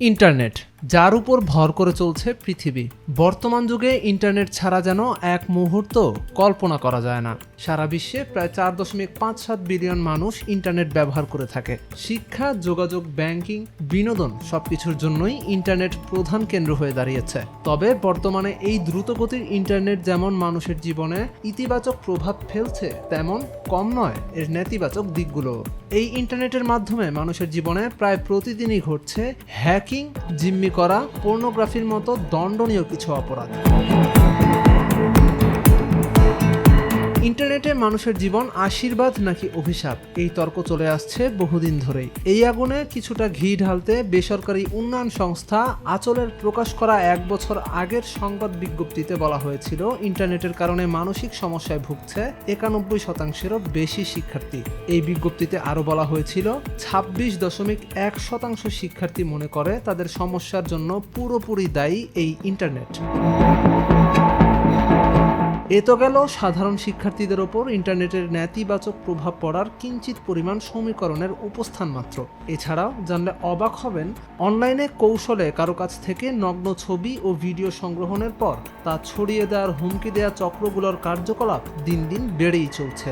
Internet যার উপর ভর করে চলছে পৃথিবী। বর্তমান যুগে ইন্টারনেট ছাড়া যেন এক মুহূর্ত কল্পনা করা যায় না। সারা বিশ্বে প্রায় চার দশমিক পাঁচ সাত বিলিয়ন মানুষ ইন্টারনেট ব্যবহার করে থাকে। শিক্ষা, যোগাযোগ, ব্যাংকিং, বিনোদন সবকিছুর জন্যই ইন্টারনেট প্রধান কেন্দ্র হয়ে দাঁড়িয়েছে। তবে বর্তমানে এই দ্রুতগতির ইন্টারনেট যেমন মানুষের জীবনে ইতিবাচক প্রভাব ফেলছে, তেমন কম নয় এর নেতিবাচক দিকগুলো। এই ইন্টারনেটের মাধ্যমে মানুষের জীবনে প্রায় প্রতিদিনই ঘটছে হ্যাকিং, জিম্মি করা পর্নোগ্রাফির মতো দণ্ডনীয় কিছু অপরাধ। ইন্টারনেটে মানুষের জীবন আশীর্বাদ নাকি অভিশাপ? এই তর্ক চলে আসছে বহুদিন ধরেই। এই আগুনে কিছুটা ঘি ঢালতে বেসরকারি উন্নয়ন সংস্থা আচলের প্রকাশ করা এক বছর আগের সংবাদ বিজ্ঞপ্তিতে বলা হয়েছিল, ইন্টারনেটের কারণে মানসিক সমস্যায় ভুগছে একানব্বই শতাংশেরও বেশি শিক্ষার্থী। এই বিজ্ঞপ্তিতে আরও বলা হয়েছিল, ছাব্বিশ দশমিক এক শতাংশ শিক্ষার্থী মনে করে তাদের সমস্যার জন্য পুরোপুরি দায়ী এই ইন্টারনেট। এ তো গেল সাধারণ শিক্ষার্থীদের ওপর ইন্টারনেটের নেতিবাচক প্রভাব পড়ার কিঞ্চিত পরিমাণ সমীকরণের উপস্থান মাত্র। এছাড়াও জানলে অবাক হবেন, অনলাইনে কৌশলে কারও কাছ থেকে নগ্ন ছবি ও ভিডিও সংগ্রহণের পর তা ছড়িয়ে দেওয়ার হুমকি দেওয়া চক্রগুলোর কার্যকলাপ দিন দিন বেড়েই চলছে।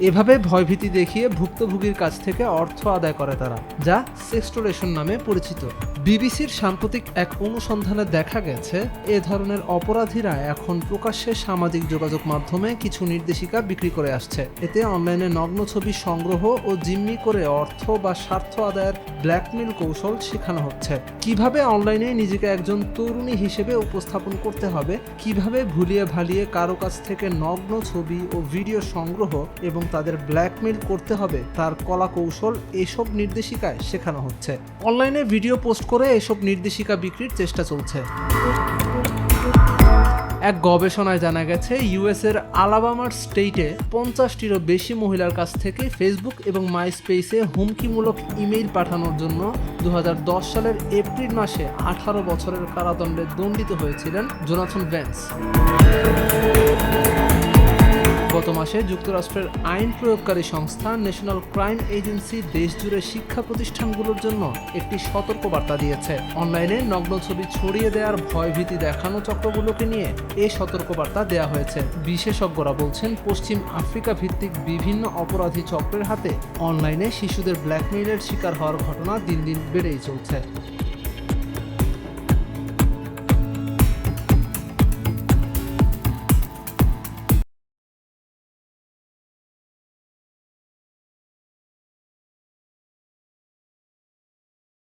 এভাবে ভয়ভীতি দেখিয়ে ভুক্তভোগীর কাছ থেকে অর্থ আদায় করে তারা, যা সেক্সটোরেশন নামে পরিচিত। বিবিসির সাম্প্রতিক এক অনুসন্ধানে দেখা গেছে, এ ধরনের অপরাধীরা এখন প্রকাশ্যে সামাজিক যোগাযোগ মাধ্যমে কিছু নির্দেশিকা বিক্রি করে আসছে। এতে অনলাইনে নগ্ন ছবি সংগ্রহ ও জিম্মি করে অর্থ বা স্বার্থ আদায়ের ব্ল্যাকমেল কৌশল শেখানো হচ্ছে। কীভাবে অনলাইনে নিজেকে একজন তরুণী হিসেবে উপস্থাপন করতে হবে, কীভাবে ভুলিয়ে ভালিয়ে কারও কাছ থেকে নগ্ন ছবি ও ভিডিও সংগ্রহ এবং তাদের ব্ল্যাকমেল করতে হবে, তার কলা কৌশল এসব নির্দেশিকায় শেখানো হচ্ছে। অনলাইনে ভিডিও পোস্ট করে এসব নির্দেশিকা বিক্রির চেষ্টা চলছে। এক গবেষণায় জানা গেছে ইউএস এর আলাবামার স্টেটে পঞ্চাশটিরও বেশি মহিলার কাছ থেকে ফেসবুক এবং মাইস্পেসে হুমকিমূলক ইমেইল পাঠানোর জন্য দু হাজার দশ সালের এপ্রিল মাসে আঠারো বছরের কারাদণ্ডে দণ্ডিত হয়েছিলেন জোনাথন ভ্যান্স। গত মাসে যুক্তরাষ্ট্রের আইন প্রয়োগকারী সংস্থা ন্যাশনাল ক্রাইম এজেন্সি দেশজুড়ে শিক্ষা প্রতিষ্ঠানগুলোর জন্য একটি সতর্কবার্তা দিয়েছে। অনলাইনে নগ্ন ছবি ছড়িয়ে দেওয়ার ভয়ভীতি দেখানো চক্রগুলোকে নিয়ে এই সতর্কবার্তা দেওয়া হয়েছে। বিশেষজ্ঞরা বলছেন, পশ্চিম আফ্রিকা ভিত্তিক বিভিন্ন অপরাধী চক্রের হাতে অনলাইনে শিশুদের ব্ল্যাকমেইলের শিকার হওয়ার ঘটনা দিন দিন বেড়েই চলছে।